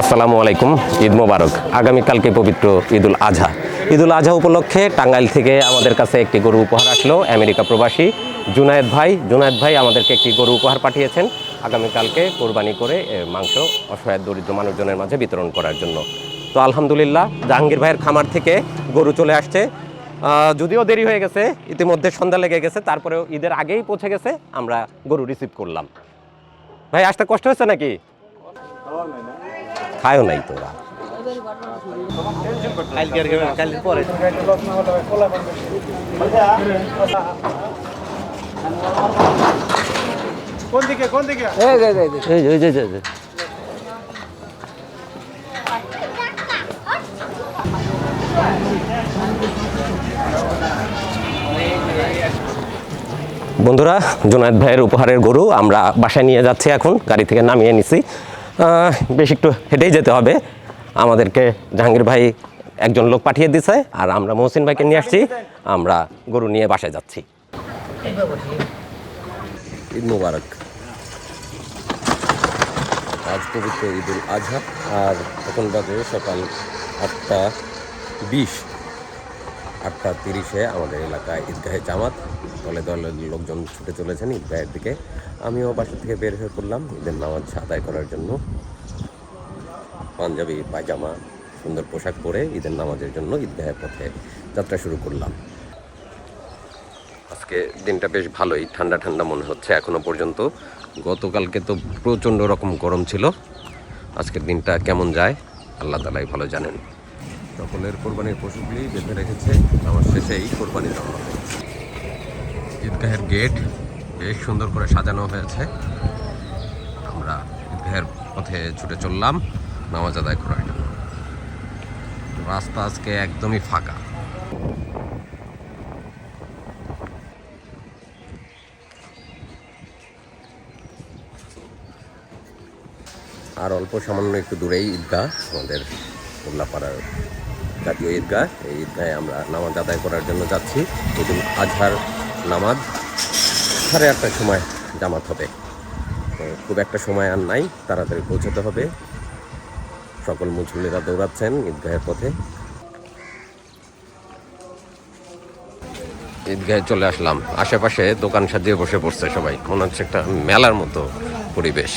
আসসালামু আলাইকুম, ঈদ মোবারক। আগামীকালকে পবিত্র ঈদুল আজহা। ঈদুল আজহা উপলক্ষে টাঙ্গাইল থেকে আমাদের কাছে একটি গরু উপহার আসলো, আমেরিকা প্রবাসী জুনায়েদ ভাই। জুনায়েদ ভাই আমাদেরকে একটি গরু উপহার পাঠিয়েছেন। আগামীকালকে কোরবানি করে মাংস, অসহায় দরিদ্র মানুষজনের মাঝে বিতরণ করার জন্য। তো আলহামদুলিল্লাহ, জাহাঙ্গীর ভাইয়ের খামার থেকে গরু চলে আসছে। যদিও দেরি হয়ে গেছে, ইতিমধ্যে সন্ধ্যা লেগে গেছে, তারপরেও ঈদের আগেই পৌঁছে গেছে, আমরা গরু রিসিভ করলাম। ভাই, আসতে কষ্ট হয়েছে নাকি? খায়ও নাই তোরা কোন দিকে কোন দিকে এই যে, এই যে, এই যে, বন্ধুরা জোনায়েদ ভাইয়ের উপহারের গরু আমরা বাসায় নিয়ে যাচ্ছি এখন। গাড়ি থেকে নামিয়ে নিছি। বেশ একটু হেঁটেই যেতে হবে। আমাদেরকে জাহাঙ্গীর ভাই একজন লোক পাঠিয়ে দিছে আর আমরা মহসিন ভাইকে নিয়ে আসছি। আমরা গরু নিয়ে বাসায় যাচ্ছি। ঈদ মুবারক। আজ পবিত্র ঈদুল আজহা আর এখন বাজে সকাল আটটা বিশ। আটটা তিরিশে আমাদের এলাকায় ঈদগাহে জামাত। দলে দলে লোকজন ছুটে চলেছেন ঈদগাহের দিকে। আমিও বাসা থেকে বের হয়ে পড়লাম ঈদের নামাজ আদায় করার জন্য। পাঞ্জাবি, পায়জামা, সুন্দর পোশাক পরে ঈদের নামাজের জন্য ঈদগাহের পথে যাত্রা শুরু করলাম। আজকে দিনটা বেশ ভালোই, ঠান্ডা ঠান্ডা মনে হচ্ছে এখনও পর্যন্ত। গতকালকে তো প্রচণ্ড রকম গরম ছিল। আজকের দিনটা কেমন যায়, আল্লাহ তালাই ভালো জানেন। সকলের কোরবানির পশুগুলি বেঁধে রেখেছে। আমার শেষেই কোরবানি দেওয়া হবে ঈদগাহের গেট বেশ সুন্দর করে সাজানো হয়েছে। আমরা ঈদগাহের পথে ছুটে চললাম, নামাজ আদায় করার জন্য। রাস্তা আজকে একদমই ফাঁকা। আর অল্প সামান্য একটু দূরেই ঈদগাহ, আমাদের উল্লাপাড়ার জাতীয় ঈদগাহ। এই ঈদগাহে আমরা নামাজ আদায় করার জন্য যাচ্ছি। ঈদুল আজহার নামাজ, সাড়ে আটটার সময় জামাত হবে। তো খুব একটা সময় আর নাই, তাড়াতাড়ি পৌঁছাতে হবে। সকল মুসল্লিরা দৌড়াচ্ছেন ঈদগাহের পথে। ঈদগাহে চলে আসলাম। আশেপাশে দোকান সাজিয়ে বসে পড়ছে সবাই। মনে হচ্ছে একটা মেলার মতো পরিবেশ।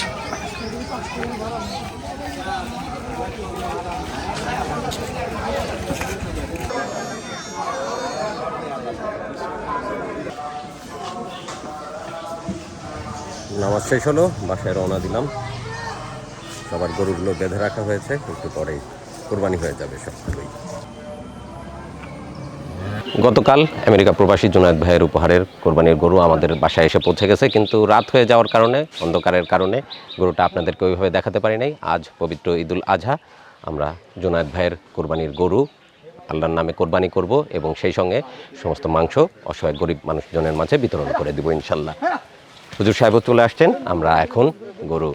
নামাজ শেষ হলো, বাসায় রওনা দিলাম। সবার গরুগুলো বেঁধে রাখা হয়েছে, একটু পরেই কোরবানি হয়ে যাবে সবগুলোই। গতকাল আমেরিকা প্রবাসী জুনায়দ ভাইয়ের উপহারের কোরবানির গরু আমাদের বাসায় এসে পৌঁছে গেছে, কিন্তু রাত হয়ে যাওয়ার কারণে, অন্ধকারের কারণে গরুটা আপনাদেরকে ওইভাবে দেখাতে পারি নাই। আজ পবিত্র ঈদুল আজহা, আমরা জুনায়দ ভাইয়ের কোরবানির গরু আল্লাহর নামে কোরবানি করব এবং সেই সঙ্গে সমস্ত মাংস অসহায় গরিব মানুষজনের মাঝে বিতরণ করে দিব ইনশাল্লাহ। হুজুর সাহেবও চলে আসছেন আমরা এখন গরু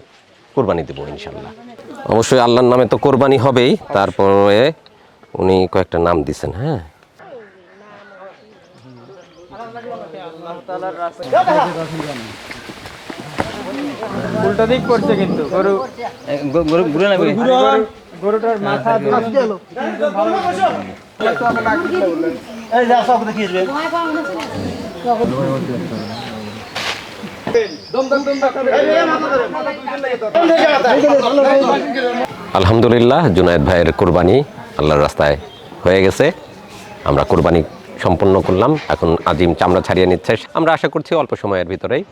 কোরবানি দেবো ইনশাল্লাহ অবশ্যই আল্লাহর নামে তো কোরবানি হবেই তারপরে উনি কয়েকটা নাম দিছেন হ্যাঁ। উল্টা দিক করছে কিন্তু গরু গরু ঘুরে না বলি গরু- গরুটার মাথা আলহামদুলিল্লাহ, জুনায়দ ভাইয়ের কোরবানি আল্লাহর রাস্তায় হয়ে গেছে। আমরা কোরবানি সম্পন্ন করলাম। এখন আজিম চামড়া ছাড়িয়ে নিচ্ছে। আমরা আশা করছি অল্প সময়ের ভিতরেই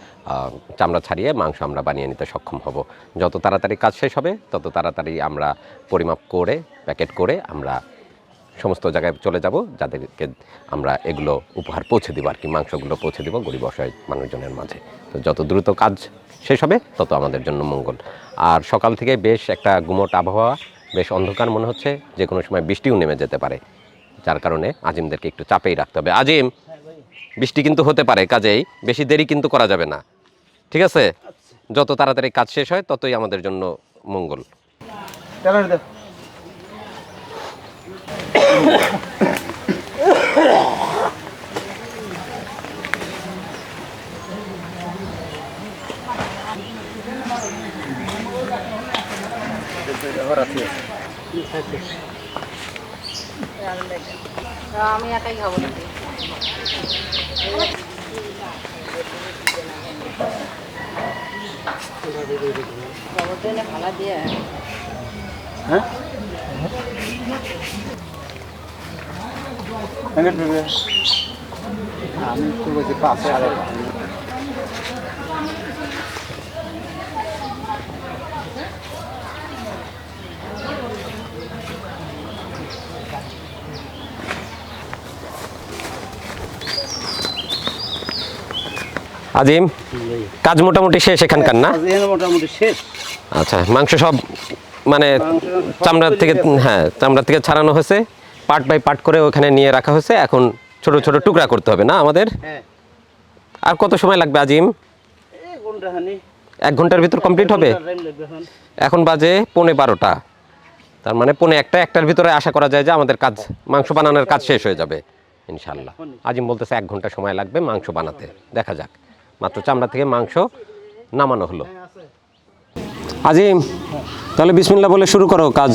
চামড়া ছাড়িয়ে মাংস আমরা বানিয়ে নিতে সক্ষম হব। যত তাড়াতাড়ি কাজ শেষ হবে, তত তাড়াতাড়ি আমরা পরিমাপ করে, প্যাকেট করে আমরা সমস্ত জায়গায় চলে যাব, যাদেরকে আমরা এগুলো উপহার পৌঁছে দিব আর কি, মাংসগুলো পৌঁছে দিব গরিব অসহায় মানুষজনের মাঝে। তো যত দ্রুত কাজ শেষ হবে, তত আমাদের জন্য মঙ্গল। আর সকাল থেকে বেশ একটা গুমট আবহাওয়া, বেশ অন্ধকার মনে হচ্ছে, যে কোনো সময় বৃষ্টিও নেমে যেতে পারে। যার কারণে আজিমদেরকে একটু চাপেই রাখতে হবে। আজিম, বৃষ্টি কিন্তু হতে পারে, কাজেই বেশি দেরি কিন্তু করা যাবে না। ঠিক আছে? যত তাড়াতাড়ি কাজ শেষ হয়, ততই আমাদের জন্য মঙ্গল। আমি একাই খাব নাকি ভালা দিয়ে আমি তো বলছি পাশে আর আজিম কাজ মোটামুটি শেষ এখানকার না? মোটামুটি শেষ। আচ্ছা মাংস সব মানে চামড়া থেকে হ্যাঁ চামড়া থেকে ছাড়ানো হয়েছে। পার্ট বাই পার্ট করে ওখানে নিয়ে রাখা হয়েছে। এখন ছোট ছোট টুকরা করতে হবে না আমাদের? হ্যাঁ। আর কত সময় লাগবে আজিম? এক ঘণ্টার ভিতর কমপ্লিট হবে? এখন। বাজে পৌনে বারোটা। তার মানে পৌনে একটা একটার ভিতরে আশা করা যায় যে আমাদের কাজ মাংস বানানোর কাজ শেষ হয়ে যাবে ইনশাল্লাহ আজিম বলতেছে এক ঘণ্টা সময় লাগবে মাংস বানাতে। দেখা যাক। মাত্র চামড়া থেকে মাংস নামানো হলো আজিম তাহলে বিসমিল্লা বলে শুরু করো কাজ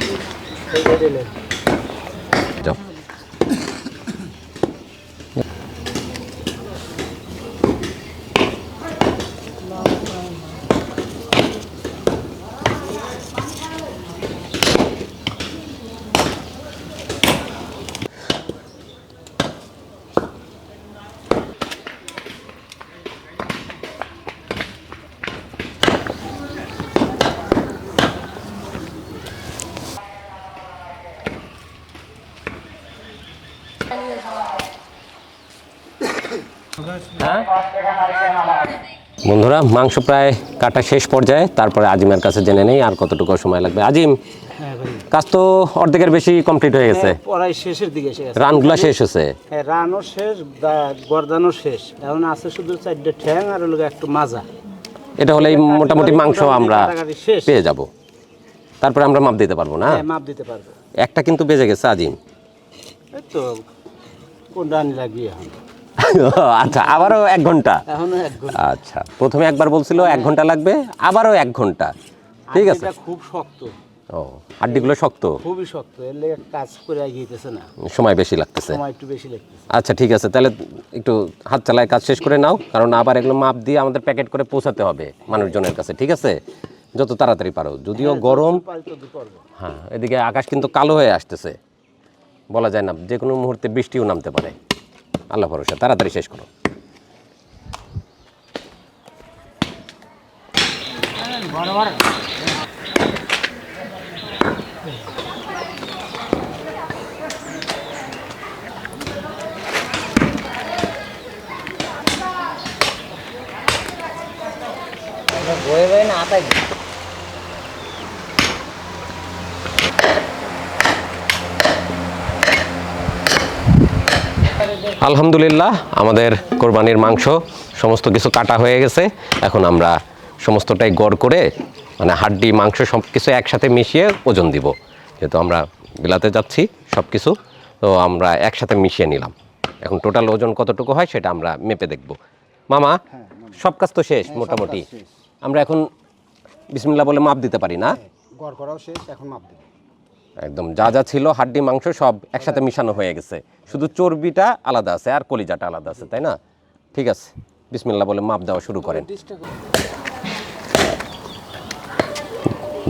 যাও বন্ধুরা মাংস প্রায় কাটা শেষ পর্যায়ে তারপরে আজিমের কাছে জেনে নেই আর কতটুকু সময় লাগবে। আজিম কাজ তো অর্ধেকের বেশি কমপ্লিট হয়ে গেছে। পড়াই শেষের দিকে রানগুলা শেষ হয়েছে। হ্যাঁ রানও শেষ গর্দানও শেষ। এখন আছে শুধু চারটে ঠ্যাং আর হলো একটু মাজা। এটা হলেই মোটামুটি মাংস আমরা। পেয়ে যাব। তারপরে আমরা মাপ দিতে পারব না? হ্যাঁ মাপ দিতে পারবে। একটা কিন্তু বেজে গেছে আজিম। এই তো কোন রানি এখন আচ্ছা আবারও এক ঘণ্টা। আচ্ছা প্রথমে একবার বলছিল এক ঘণ্টা লাগবে আবারও এক ঘণ্টা। ঠিক আছে। খুব শক্ত। ও হাড্ডিগুলো শক্ত। খুবই শক্ত এর লেগে কাজ করে না। সময় বেশি লাগতেছে। সময় একটু বেশি লাগতেছে। আচ্ছা ঠিক আছে তাহলে একটু হাত চালায় কাজ শেষ করে নাও কারণ আবার এগুলো মাপ দিয়ে আমাদের প্যাকেট করে পৌঁছাতে হবে মানুষজনের কাছে ঠিক আছে? যত তাড়াতাড়ি পারো যদিও গরম তো করব। হ্যাঁ এদিকে আকাশ কিন্তু কালো হয়ে আসতেছে। বলা যায় না যে কোনো মুহূর্তে বৃষ্টিও নামতে পারে। আল্লাহ ভরসা তাড়াতাড়ি শেষ করো। বয়ে বয়ে না আতাই। আলহামদুলিল্লাহ আমাদের কোরবানির মাংস সমস্ত কিছু কাটা হয়ে গেছে। এখন আমরা সমস্তটাই গড় করে মানে হাড্ডি মাংস সব কিছু একসাথে মিশিয়ে ওজন দিব। যেহেতু আমরা বিলাতে যাচ্ছি সব কিছু তো আমরা একসাথে মিশিয়ে নিলাম। এখন টোটাল ওজন কতটুকু হয় সেটা আমরা মেপে দেখব। মামা সব কাজ তো শেষ মোটামুটি। আমরা এখন বিসমিল্লা বলে মাপ দিতে পারি না? গড় করাও শেষ এখন মাপ দেবে। একদম যা যা ছিল হাড্ডি মাংস সব একসাথে মিশানো হয়ে গেছে। শুধু চর্বিটা আলাদা আছে আর কলিজাটা আলাদা আছে তাই না? ঠিক আছে বিসমিল্লাহ বলে মাপ দেওয়া শুরু করেন।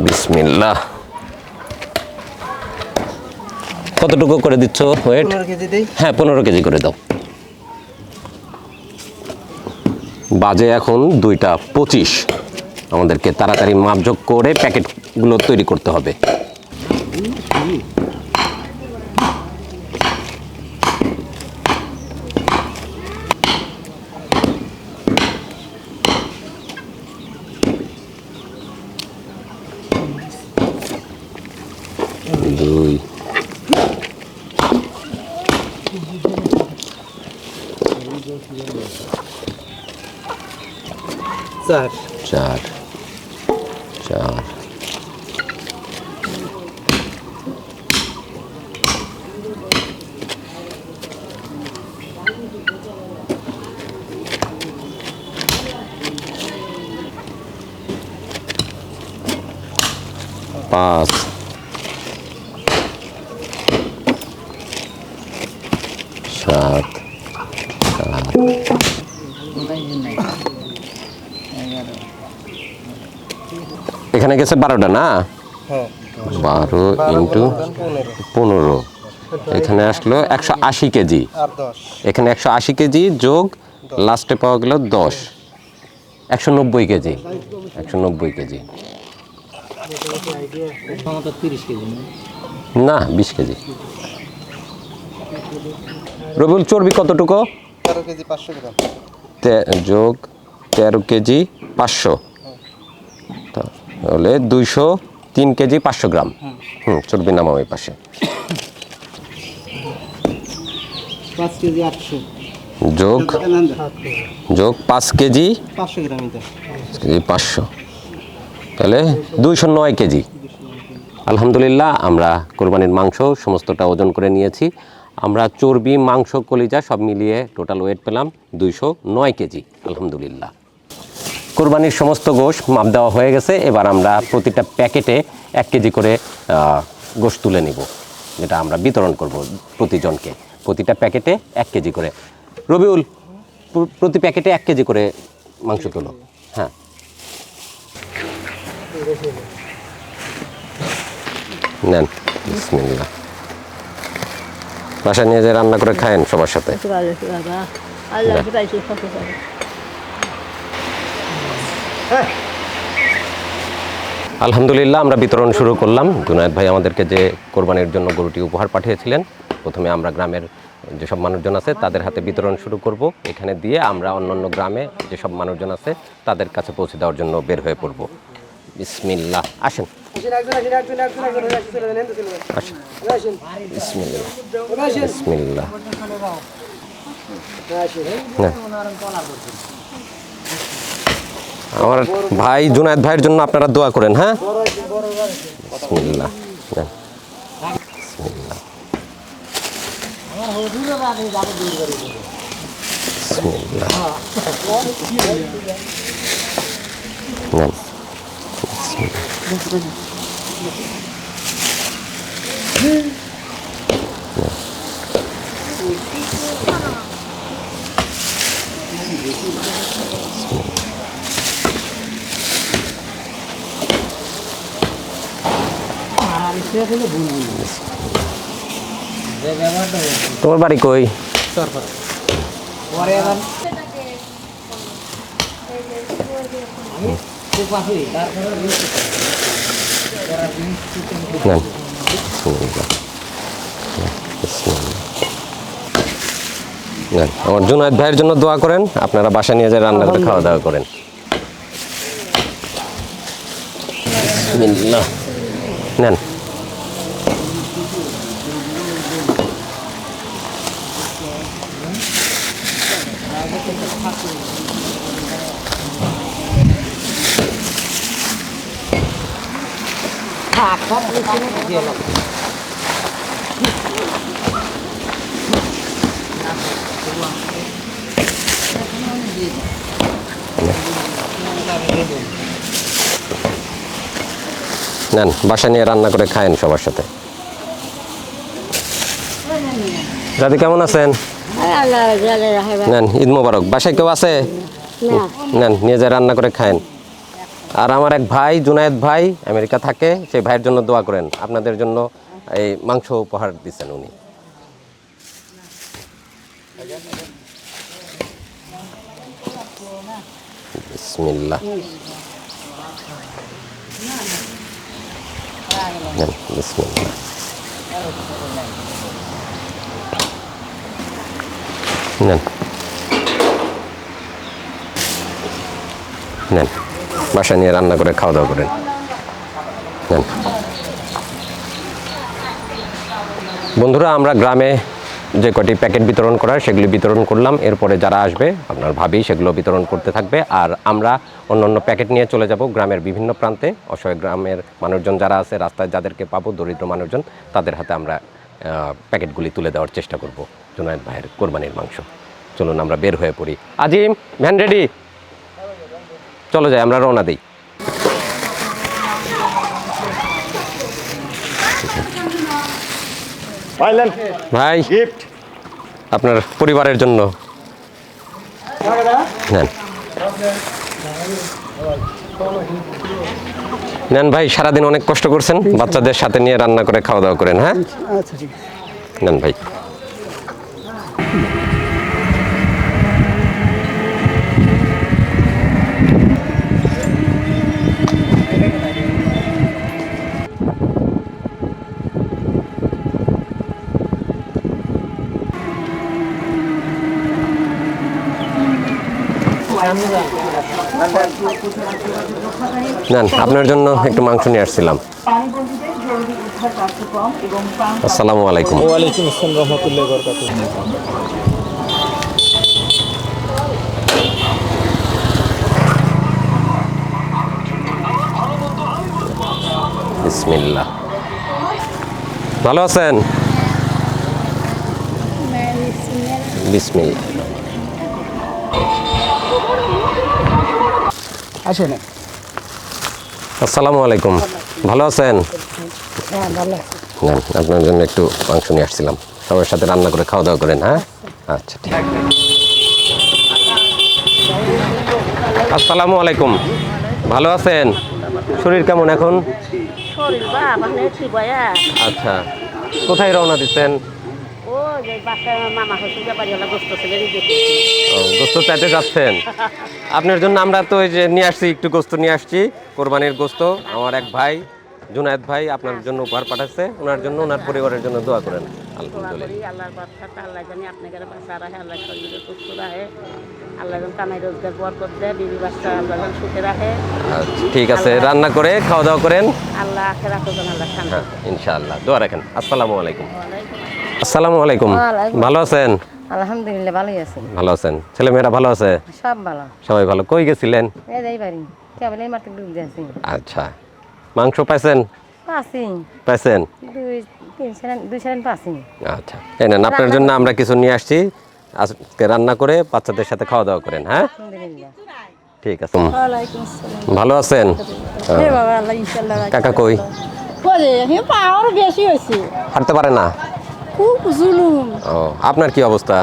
বিসমিল্লাহ। কতটুকু করে দিচ্ছ ওয়েট হ্যাঁ পনেরো কেজি করে দাও। বাজে এখন দুইটা পঁচিশ। আমাদেরকে তাড়াতাড়ি মাপযোগ করে প্যাকেটগুলো তৈরি করতে হবে। Shot. Shot. Pass. Shot. এখানে গেছে বারোটা না? বারো ইন্টু পনেরো। এখানে আসলো একশো আশি কেজি। এখানে একশো আশি কেজি যোগ লাস্টে পাওয়া গেল দশ। একশো নব্বই কেজি। একশো নব্বই কেজি। না বিশ কেজি। রবিউল চর্বি কতটুকু? তেরো কেজি পাঁচশো গ্রাম। যোগ তেরো কেজি পাঁচশো। তাহলে দুইশো তিন কেজি পাঁচশো গ্রাম। হুম। চর্বি নামাও এই পাশে। যোগ যোগ পাঁচ কেজি কেজি পাঁচশো। তাহলে দুইশো নয় কেজি। আলহামদুলিল্লাহ আমরা কোরবানির মাংস সমস্তটা ওজন করে নিয়েছি। আমরা চর্বি মাংস কলিজা সব মিলিয়ে টোটাল ওয়েট পেলাম দুইশো নয় কেজি। আলহামদুলিল্লাহ। কোরবানির সমস্ত গোশ মাপ দেওয়া হয়ে গেছে। এবার আমরা প্রতিটা প্যাকেটে এক কেজি করে গোশ তুলে নিব যেটা আমরা বিতরণ করব প্রতিজনকে। প্রতিটা প্যাকেটে এক কেজি করে। রবিউল প্রতি প্যাকেটে এক কেজি করে মাংস তোলো। হ্যাঁ। নেন বাসায় নিয়ে যে রান্না করে খায়েন সবার সাথে। আলহামদুলিল্লাহ আমরা বিতরণ শুরু করলাম। জুনায়দ ভাই আমাদেরকে যে কোরবানির জন্য গরুটি উপহার পাঠিয়েছিলেন প্রথমে আমরা গ্রামের যেসব মানুষজন আছে তাদের হাতে বিতরণ শুরু করব। এখানে দিয়ে আমরা অন্যান্য গ্রামে যেসব মানুষজন আছে তাদের কাছে পৌঁছে দেওয়ার জন্য বের হয়ে পড়ব। বিসমিল্লাহ। আসেন। আসেন বিসমিল্লাহ। বিসমিল্লাহ। আমার ভাই জুনায়দ ভাইয়ের জন্য আপনারা দোয়া করেন হ্যাঁ। তোমার বাড়ি কই? নেন। নেন। আমার জুনায়দ ভাইয়ের জন্য দোয়া করেন আপনারা বাসা নিয়ে যায় রান্না করে খাওয়া দাওয়া করেন। নেন নেন বাসা নিয়ে রান্না করে খায়েন সবার সাথে। দাদি কেমন আছেন? নেন ঈদ মোবারক। বাসায় কেউ আছে? না। নেন নিয়ে যায় রান্না করে খায়েন। আর আমার এক ভাই, জুনায়েদ ভাই আমেরিকা থাকে, সেই ভাইয়ের জন্য দোয়া করেন। আপনাদের জন্য এই মাংস উপহার দিচ্ছেন উনি। নেন। নেন। বাসা নিয়ে রান্না করে খাওয়া দাওয়া করেন। বন্ধুরা, আমরা গ্রামে যে কটি প্যাকেট বিতরণ করার সেগুলি বিতরণ করলাম। এরপরে যারা আসবে, আপনার ভাবি সেগুলো বিতরণ করতে থাকবে। আর আমরা অন্যান্য প্যাকেট নিয়ে চলে যাব গ্রামের বিভিন্ন প্রান্তে। অসহায় গ্রামের মানুষজন যারা আছে, রাস্তায় যাদেরকে পাবো, দরিদ্র মানুষজন, তাদের হাতে আমরা প্যাকেটগুলি তুলে দেওয়ার চেষ্টা করব। জুনায়দ ভাইয়ের কোরবানির মাংস। চলুন আমরা বের হয়ে পড়ি। Azim, van ready? চলো যাই আমরা রওনা দিই। ভাই গিফট আপনার পরিবারের জন্য। নেন। ভাই সারাদিন অনেক কষ্ট করছেন বাচ্চাদের সাথে নিয়ে রান্না করে খাওয়া দাওয়া করেন হ্যাঁ? আচ্ছা, নেন ভাই। নেন আপনার জন্য একটু মাংস নিয়ে আসছিলাম। আসসালামু আলাইকুম। ওয়ালাইকুম আসসালাম রহমতুল্লাহ বরকাত বিসমিল্লাহ। ভালো আছেন? বিসমিল্লাহ। আসেন। আসসালামু আলাইকুম। ভালো আছেন? হ্যাঁ নেন আপনার জন্য একটু মাংস নিয়ে আসছিলাম। সবার সাথে রান্না করে খাওয়া দাওয়া করেন হ্যাঁ? আচ্ছা ঠিক আসসালামু আলাইকুম। ভালো আছেন? শরীর কেমন এখন? শরীর বা মানে কি বয়া? আচ্ছা। কোথায় রওনা দিচ্ছেন? যে মামা হলো গোস্ত ছেলে দেখি গোস্ত চাইতে যাচ্ছেন? আপনার জন্য আমরা তো ওই যে নিয়ে আসছি একটু গোস্ত নিয়ে আসছি কোরবানির গোস্ত। আমার এক ভাই জুনায়েদ ভাই আপনার জন্য উপহার পাঠাচ্ছে। ওনার জন্য ওনার পরিবারের জন্য দোয়া করেন। আলহামদুলিল্লাহ আল্লাহর বাচ্চা আল্লাহ জানি আপনাদের বাসা রাহে আল্লাহ সুস্থ আল্লাহ কামাই রোজগার বর করতে বিবি বাচ্চা আল্লাহ সুখে রাখে। আচ্ছা, ঠিক আছে রান্না করে খাওয়া দাওয়া করেন? আল্লাহ আখে রাখো আল্লাহ হ্যাঁ ইনশাআল্লাহ দোয়া রাখেন। আসসালামু আলাইকুম। আসসালামু আলাইকুম। ভালো আছেন? আলহামদুলিল্লাহ ভালোই আছি। ভালো আছেন? ছেলে মেয়েরা ভালো আছে? সব ভালো। সবাই ভালো। কই গেছিলেন? এই যাই বাড়ি। কেবল মাত্র ডুব দিয়েছি আচ্ছা। মাংস পাইছেন? পাইছেন? দুই তিন সেরেন দুই সেরেন পাচ্ছি আচ্ছা এই আপনার জন্য আমরা কিছু নিয়ে আসছি। আজকে রান্না করে বাচ্চাদের সাথে খাওয়া দাওয়া করেন হ্যাঁ? ঠিক আছে। ভালো আছেন? কাকা কই? হাঁটতে পারে না? ও আপনার কি অবস্থা?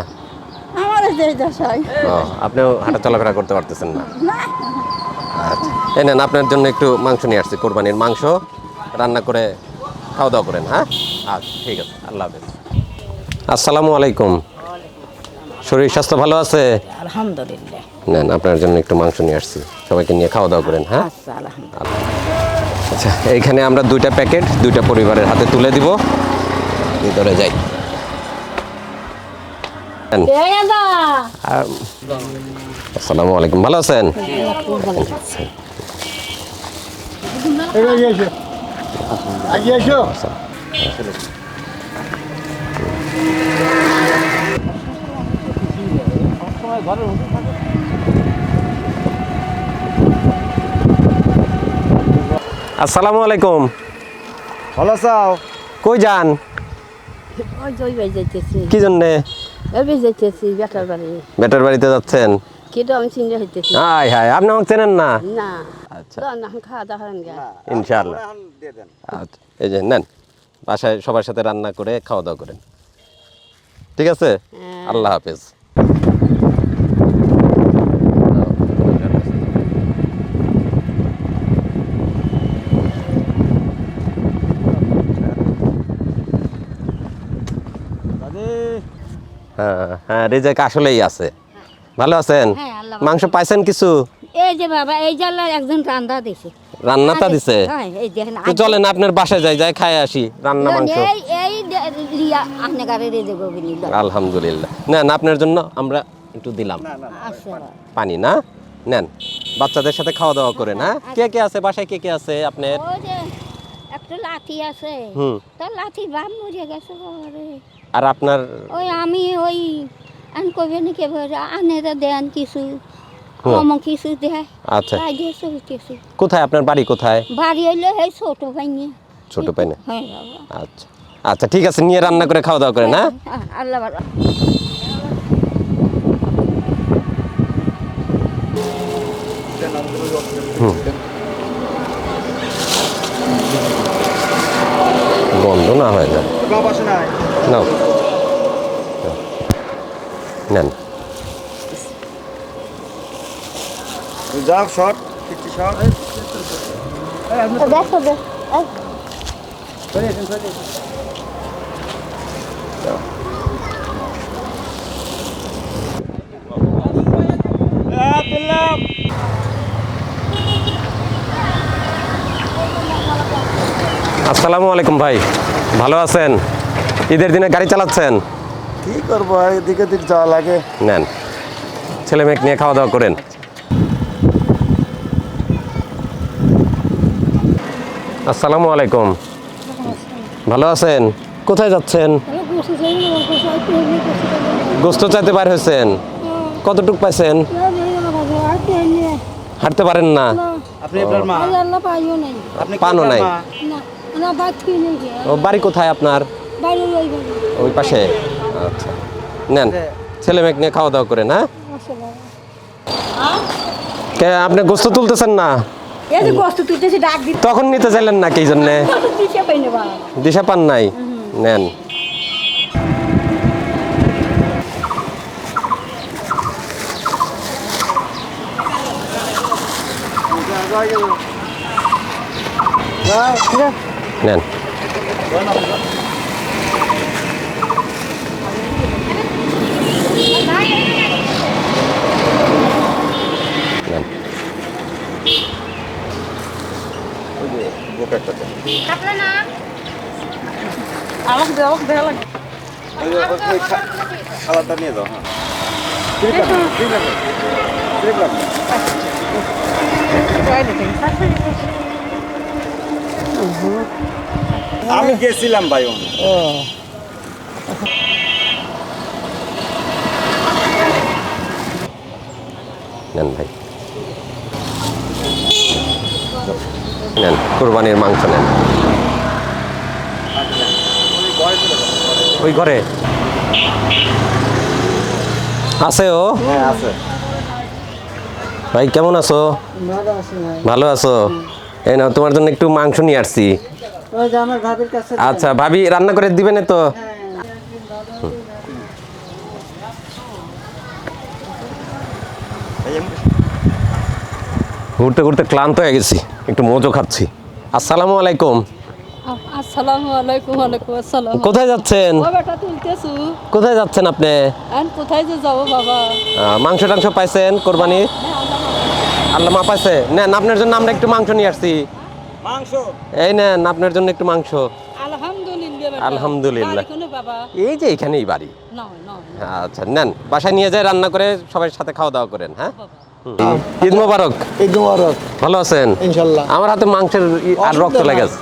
আপনিও হাঁটা চলাফেরা করতে পারতেছেন না। আচ্ছা। এই নেন আপনার জন্য একটু মাংস নিয়ে আসছি কোরবানির মাংস। রান্না করে খাওয়া দাওয়া করেন হ্যাঁ? আচ্ছা ঠিক আছে আল্লাহ হাফেজ। আসসালামু আলাইকুম। শরীর স্বাস্থ্য ভালো আছে? আলহামদুলিল্লাহ। নেন আপনার জন্য একটু মাংস নিয়ে আসছি। সবাইকে নিয়ে খাওয়া দাওয়া করেন হ্যাঁ? আচ্ছা আলহামদুলিল্লাহ। আচ্ছা এইখানে আমরা দুইটা প্যাকেট দুইটা পরিবারের হাতে তুলে দিব। ভিতরে যাই। আসসালামু আলাইকুম ভালো আছেন? আসসালামু আলাইকুম। ভালো চাও কই যান? কি জন্যে? বেটার বাড়ি। বেটার বাড়িতে যাচ্ছেন? কিন্তু আমি চিন্তা হইতেছি হাই হাই আপনি আমাকে চেনেন না? না। আচ্ছা। না খাওয়া দাওয়া করেন গা। ইনশাআল্লাহ। দিয়ে দেন। আচ্ছা এই যে নেন বাসায় সবার সাথে রান্না করে খাওয়া দাওয়া করেন। ঠিক আছে? আল্লাহ হাফেজ। হ্যাঁ হ্যাঁ রেজাক আসলেই আছে। ভালো আছেন? হ্যাঁ, মাংস পাইছেন কিছু? এই যে বাবা এই একজন রান্দা দিছে। রান্নাটা দিছে? হ্যাঁ এই দেখেন তো চলেন আপনার বাসায় যাই যাই খাই আসি রান্না মাংস। এই এই রিয়া আপনি গাড়ি রে দেবো বিনি আলহামদুলিল্লাহ। নেন আপনার জন্য আমরা একটু দিলাম। আচ্ছা। পানি। না? নেন বাচ্চাদের সাথে খাওয়া দাওয়া করে না? কে কে আছে? বাসায় কে কে আছে আপনার? একটা লাঠি আছে। হুম। তার লাঠি বাপ মরে গেছে আর আপনার ওই আমি ওই আন কবে নাকি আনেরা দেন কিছু হুম। কম কিছু দেয়। আচ্ছা। কোথায় আপনার বাড়ি কোথায়? বাড়ি হইলে এই ছোট ভাইনি। ছোট পাইনে হ্যাঁ আচ্ছা। আচ্ছা ঠিক আছে নিয়ে রান্না করে খাওয়া দাওয়া করেন হ্যাঁ? হ্যাঁ, আল্লাহ বাবা না হয়ে আসে নাও নেন যাও শর্ট আসসালামু আলাইকুম ভাই। ভালো আছেন? ঈদের দিনে গাড়ি চালাচ্ছেন? কি করব এদিকে দিক যাওয়া লাগে। নেন ছেলে মেয়ে নিয়ে খাওয়া দাওয়া করেন। আসসালামু আলাইকুম। ভালো আছেন? কোথায় যাচ্ছেন? গোস্ত চাইতে পার হয়েছেন? কতটুক পাইছেন? হাঁটতে পারেন না? আপনি পানও নাই। ও বাড়ি কোথায় আপনার? ওই পাশে। আচ্ছা। নেন ছেলে মেয়ে নিয়ে খাওয়া দাওয়া করেন হ্যাঁ? কে আপনি গোস্ত তুলতেছেন না? এই যে গোস্ত তুলতেছি ডাক দিতে তখন নিতে চাইলেন না কি জন্যে? দিশা পান নাই? নেন। নেন নেন। আমাকে দে আমাকে দেওয়া লাগে। খাবারটা নিয়ে যাও হ্যাঁ। আমি গেছিলাম ভাই ওখানে। নেন ভাই। নেন কোরবানির মাংস নেন। ওই ঘরে। আছে ও? হ্যাঁ আছে। ভাই কেমন আছো? ভালো আছো এই না তোমার জন্য একটু মাংস নিয়ে আসছি। আচ্ছা ভাবি রান্না করে দিবেন তো? ঘুরতে ঘুরতে ক্লান্ত হয়ে গেছি একটু মোজো খাচ্ছি। আসসালামু আলাইকুম। আসসালামু আলাইকুম ওয়ালাইকুম আসসালাম। কোথায় যাচ্ছেন? ও তুলতেছু? কোথায় যাচ্ছেন আপনি? কোথায় যে যাব বাবা? মাংস টাংস পাইছেন কোরবানি আল্লাহ পাইছে নেন আপনার জন্য আমরা একটু মাংস নিয়ে আসছি। মাংস? এই নেন আপনার জন্য একটু মাংস। আলহামদুলিল্লাহ বেটা। আলহামদুলিল্লাহ। বাড়ি কোনে বাবা? এই যে এখানেই বাড়ি। নয় আচ্ছা নেন বাসায় নিয়ে যায় রান্না করে সবাই সাথে খাওয়া দাওয়া করেন হ্যাঁ? ঈদ মোবারক। ঈদ মুবারক। ভালো আছেন? ইনশাল্লাহ। আমার হাতে মাংসের আর রক্ত লেগে আছে।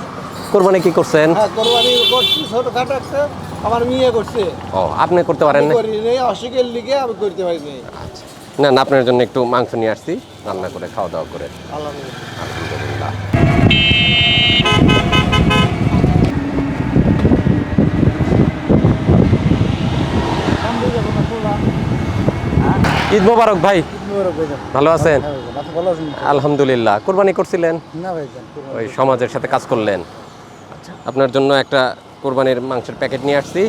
কোরবানি কি করছেন? হ্যাঁ কোরবানি করছি ছোটখাটো একটা। আমার মেয়ে করছে। ও আপনি করতে পারেন না? করি নেই অসুখের লিগে আমি করতে পারি নাই আচ্ছা না আপনার জন্য একটু মাংস নিয়ে আসছি রান্না করে খাওয়া দাওয়া করে। আলহামদুলিল্লাহ। ঈদ মোবারক ভাই। ভালো আছেন? আলহামদুলিল্লাহ। কোরবানি করছিলেন? ওই সমাজের সাথে কাজ করলেন। আচ্ছা। আপনার জন্য একটা কোরবানির মাংসের প্যাকেট নিয়ে আসছি।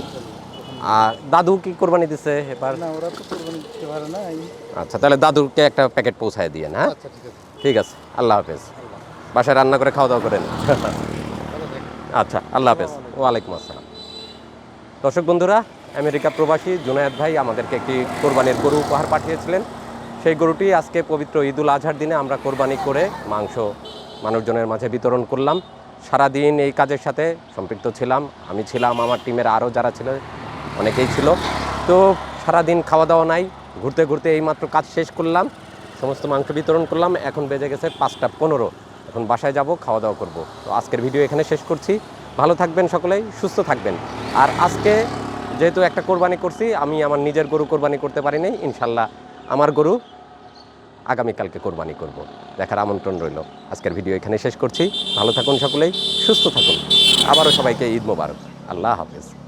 আর দাদু কি কোরবানি দিছে এবার? না ওরা তো কোরবানি দিতে পারে না আচ্ছা তাহলে দাদুকে একটা প্যাকেট পৌঁছায় দিয়েন হ্যাঁ আচ্ছা ঠিক আছে। ঠিক আছে আল্লাহ হাফেজ। বাসায় রান্না করে খাওয়া দাওয়া করেন। আচ্ছা আল্লাহ হাফেজ। ওয়ালাইকুম আসসালাম। দর্শক বন্ধুরা আমেরিকা প্রবাসী জুনায়েদ ভাই আমাদেরকে একটি কোরবানির গরু উপহার পাঠিয়েছিলেন। সেই গরুটি আজকে পবিত্র ঈদুল আজহার দিনে আমরা কোরবানি করে মাংস মানুষজনের মাঝে বিতরণ করলাম। সারাদিন এই কাজের সাথে সম্পৃক্ত ছিলাম। আমি ছিলাম আমার টিমের আরও যারা ছিল অনেকেই ছিল। তো সারাদিন খাওয়া দাওয়া নাই। ঘুরতে ঘুরতে এইমাত্র কাজ শেষ করলাম। সমস্ত মাংস বিতরণ করলাম। এখন বেজে গেছে পাঁচটা পনেরো। এখন বাসায় যাব, খাওয়া দাওয়া করব। তো আজকের ভিডিও এখানে শেষ করছি। ভালো থাকবেন সকলেই, সুস্থ থাকবেন। আর আজকে যেহেতু একটা কোরবানি করছি, আমি আমার নিজের গরু কোরবানি করতে পারি নাই ইনশাল্লাহ আমার গরু আগামীকালকে কোরবানি করব। দেখার আমন্ত্রণ রইল। আজকের ভিডিও এখানে শেষ করছি। ভালো থাকুন সকলেই, সুস্থ থাকুন। আবারও সবাইকে ঈদ মোবারক। আল্লাহ হাফেজ।